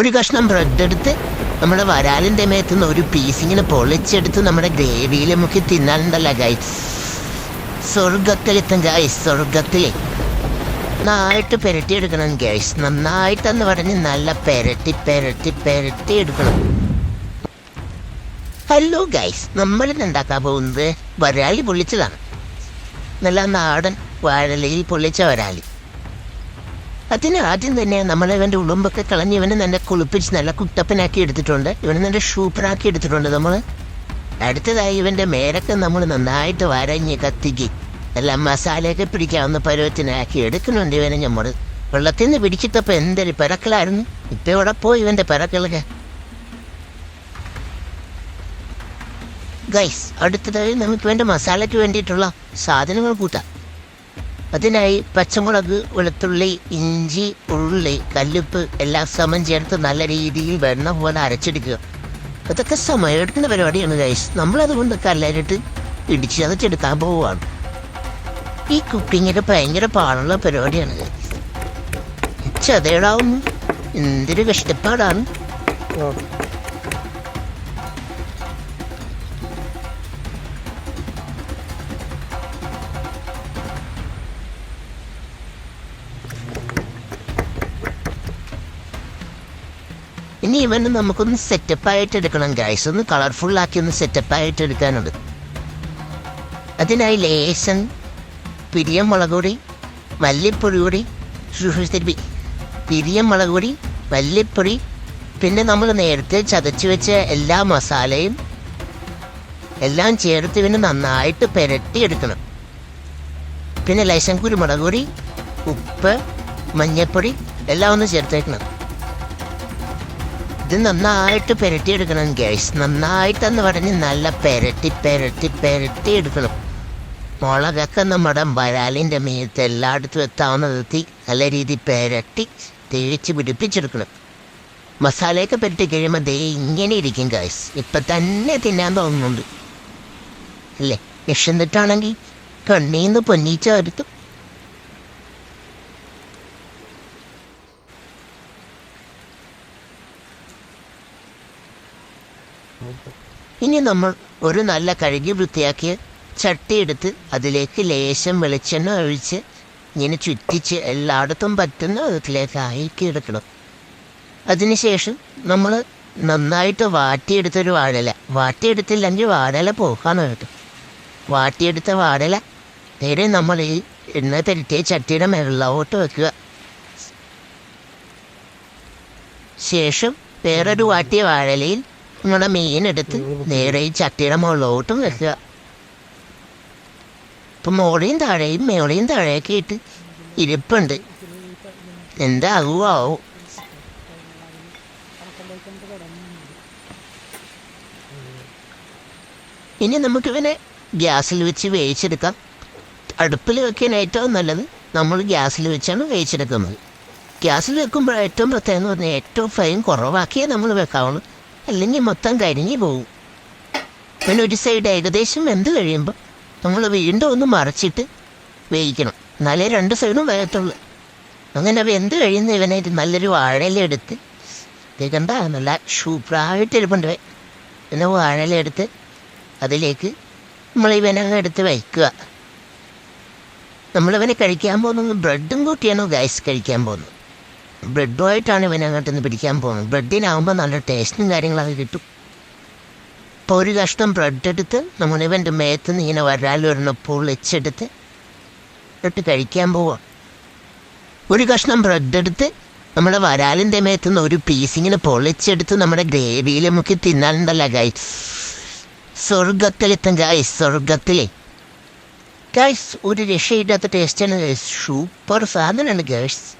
ഒരു കഷ്ണം ബ്രെഡ് എടുത്ത് നമ്മുടെ വരാലിന്റെ മേത്ത് നിന്ന് ഒരു പീസ് ഇങ്ങനെ പൊളിച്ചെടുത്ത് നമ്മുടെ ഗ്രേവിയിൽ മുക്കി തിന്നാനുണ്ടല്ലോ ഗൈസ് സ്വർഗത്തിലെത്തും ഗൈസ് സ്വർഗത്തിൽ നന്നായിട്ട് എടുക്കണം ഗൈസ് നന്നായിട്ടെന്ന് പറഞ്ഞ് നല്ല പെരട്ടി പെരട്ടി പെരട്ടി എടുക്കണം. ഹലോ ഗൈസ് നമ്മളിന്ന് എന്താക്കാൻ പോകുന്നത്? വരാലി പൊള്ളിച്ചതാണ്. നല്ല നാടൻ വാഴലയിൽ പൊള്ളിച്ച വരാലി. അതിന് ആദ്യം തന്നെ നമ്മൾ ഇവന്റെ ഉളുമ്പൊക്കെ കളഞ്ഞ് ഇവനെ നല്ല കുളിപ്പിച്ച് നല്ല കുട്ടപ്പനാക്കി എടുത്തിട്ടുണ്ട്. ഇവനെ നല്ല ഷൂപ്പറാക്കി എടുത്തിട്ടുണ്ട് നമ്മൾ അടുത്തതായി ഇവന്റെ മേലൊക്കെ നമ്മൾ നന്നായിട്ട് വരഞ്ഞ് കത്തിക്ക്. എല്ലാം മസാലയൊക്കെ പിടിക്കാവുന്ന പരുവത്തിനാക്കി എടുക്കുന്നുണ്ട് ഇവനെ നമ്മൾ വെള്ളത്തിൽ നിന്ന് പിടിച്ചിട്ടപ്പോൾ എന്തൊരു പിറക്കലായിരുന്നു ഇപ്പം ഇവിടെ പോയി ഇവന്റെ പിറക്കളൊക്കെ ഗൈസ് അടുത്തതായി നമുക്ക് വേണ്ട മസാലയ്ക്ക് വേണ്ടിയിട്ടുള്ള സാധനങ്ങൾ കൂട്ടാം. അതിനായി പച്ചമുളക് വെളുത്തുള്ളി ഇഞ്ചി ഉള്ളി കല്ലുപ്പ് എല്ലാം സമം ചേർത്ത് നല്ല രീതിയിൽ വെണ്ണ പോലെ അരച്ചെടുക്കുക. അതൊക്കെ സമയമെടുക്കുന്ന പരിപാടിയാണ് ഗൈസ് നമ്മളതുകൊണ്ട് കല്ലരിട്ട് ഇടിച്ച് ചതച്ചെടുക്കാൻ പോവുകയാണ്. ഈ കുക്കിങ്ങിന് ഭയങ്കര പാടുള്ള പരിപാടിയാണ് ചതയിടാവുന്നു. എന്തൊരു കഷ്ടപ്പാടാണ്. ഇനി ഇവന് നമുക്കൊന്ന് സെറ്റപ്പ് ആയിട്ട് എടുക്കണം ഗൈസ് ഒന്ന് കളർഫുൾ ആക്കി ഒന്ന് സെറ്റപ്പ് ആയിട്ട് എടുക്കാനുണ്ട് അതിനായി ലേശൻ പിരിയം മുളക് പൊടി മല്ലിപ്പൊടി കൂടി തിരുപ്പി പിരിയം മുളക് പൊടി മല്ലിപ്പൊടി പിന്നെ നമ്മൾ നേരത്തെ ചതച്ച് വെച്ച എല്ലാ മസാലയും എല്ലാം ചേർത്ത് ഇവന് നന്നായിട്ട് പുരട്ടിയെടുക്കണം. പിന്നെ ലേശം കുരുമുളക് പൊടി ഉപ്പ് മഞ്ഞൾപ്പൊടി എല്ലാം ഒന്ന് ചേർത്തേക്കണം. ഇത് നന്നായിട്ട് പെരട്ടിയെടുക്കണം ഗ്യാസ് നന്നായിട്ടെന്ന് പറഞ്ഞ് നല്ല പെരട്ടി പെരട്ടി പെരട്ടി എടുക്കണം. മുളകൊക്കെ നമ്മുടെ വരാലിന്റെ മേത്ത് എല്ലായിടത്തും എത്താവുന്ന വിധത്തിൽ നല്ല രീതിയിൽ പെരട്ടി തേച്ച് പിടിപ്പിച്ചെടുക്കണം. മസാലയൊക്കെ പെരട്ടി കഴിയുമ്പോൾ ദേ ഇങ്ങനെ ഇരിക്കും ഗ്യാസ് ഇപ്പം തന്നെ തിന്നാൻ തോന്നുന്നുണ്ട്. അല്ലേ? വിഷന്നിട്ടാണെങ്കിൽ കണ്ണീന്ന് പൊന്നീച്ച വരുത്തും ഇനി നമ്മൾ ഒരു നല്ല കഴുകി വൃത്തിയാക്കിയ ചട്ടിയെടുത്ത് അതിലേക്ക് ലേശം വെളിച്ചെണ്ണ ഒഴിച്ച് ഇങ്ങനെ ചുറ്റിച്ച് എല്ലായിടത്തും പറ്റുന്ന വിധത്തിലേക്ക് ആക്കി എടുക്കണം. അതിനുശേഷം നമ്മൾ നന്നായിട്ട് വാട്ടിയെടുത്തൊരു വാഴല വാട്ടിയെടുത്തില്ലെങ്കിൽ വാഴല പോകാന്ന് കേട്ടോ. വാട്ടിയെടുത്ത വാഴല നേരെ നമ്മൾ ഈ എണ്ണ പെരട്ടിയ ചട്ടിയുടെ മേളിലോട്ട് വെക്കുക. ശേഷം വേറൊരു വാട്ടിയ വാഴലയിൽ നിങ്ങളുടെ മീൻ എടുത്ത് നേരെ ഈ ചട്ടിയുടെ മുകളിലോട്ടും വെക്കുക. ഇപ്പം മോളെയും താഴെയും മേളയും താഴെയൊക്കെ ഇട്ട് ഇരിപ്പുണ്ട്. എന്താകുമോ ഇനി നമുക്കിവനെ ഗ്യാസിൽ വെച്ച് വേവിച്ചെടുക്കാം. അടുപ്പിൽ വെക്കാൻ ഏറ്റവും നല്ലത് നമ്മൾ ഗ്യാസിൽ വെച്ചാണ് വേവിച്ചെടുക്കുന്നത്. ഗ്യാസിൽ വെക്കുമ്പോൾ ഏറ്റവും പ്രത്യേകം എന്ന് പറഞ്ഞാൽ ഏറ്റവും ഫ്ലെയിം കുറവാക്കിയേ നമ്മൾ വെക്കാവുള്ളൂ. അല്ലെങ്കിൽ മൊത്തം കരിഞ്ഞു പോകും. പിന്നെ ഒരു സൈഡ് ഏകദേശം വെന്ത് കഴിയുമ്പോൾ നമ്മൾ വീണ്ടും ഒന്ന് മറച്ചിട്ട് വേവിക്കണം. എന്നാലേ രണ്ട് സൈഡും വേഗത്തുള്ളൂ അങ്ങനെ വെന്ത് കഴിയുന്ന ഇവനായിട്ട് നല്ലൊരു വാഴയിലെടുത്ത് കണ്ട നല്ല സൂപ്പറായിട്ട് ഇവൻ. പിന്നെ വാഴയിലെടുത്ത് അതിലേക്ക് നമ്മൾ ഇവനങ്ങ് എടുത്ത് വയ്ക്കുക. നമ്മളിവനെ കഴിക്കാൻ പോകുന്നത് ബ്രെഡും കൂട്ടിയാണോ ഗൈസ് കഴിക്കാൻ പോകുന്നത്? ബ്രെഡുമായിട്ടാണ് ഇവൻ അങ്ങോട്ട് പിടിക്കാൻ പോകുന്നത് ബ്രെഡിനാവുമ്പോൾ നല്ല ടേസ്റ്റും കാര്യങ്ങളൊക്കെ കിട്ടും. അപ്പോൾ ഒരു കഷ്ണം ബ്രെഡ് എടുത്ത് നമ്മൾ ഇവന്റെ മേത്ത് നിന്ന് ഇങ്ങനെ വരാലൊരെണ്ണം പൊളിച്ചെടുത്ത് ഇട്ട് കഴിക്കാൻ പോവാം. ഒരു കഷ്ണം ബ്രെഡ് എടുത്ത് നമ്മുടെ വരാലിന്റെ മേത്ത് നിന്ന് ഒരു പീസ് ഇങ്ങനെ പൊളിച്ചെടുത്ത് നമ്മുടെ ഗ്രേവിയിൽ മുക്കി തിന്നാനുണ്ടല്ല ഗൈസ് സ്വർഗത്തിലെത്തും ഗൈസ് സ്വർഗത്തിലെ ഗൈസ് ഒരു രക്ഷയില്ലാത്ത ടേസ്റ്റാണ് ഗൈസ് സൂപ്പർ സാധനമാണ് ഗൈസ്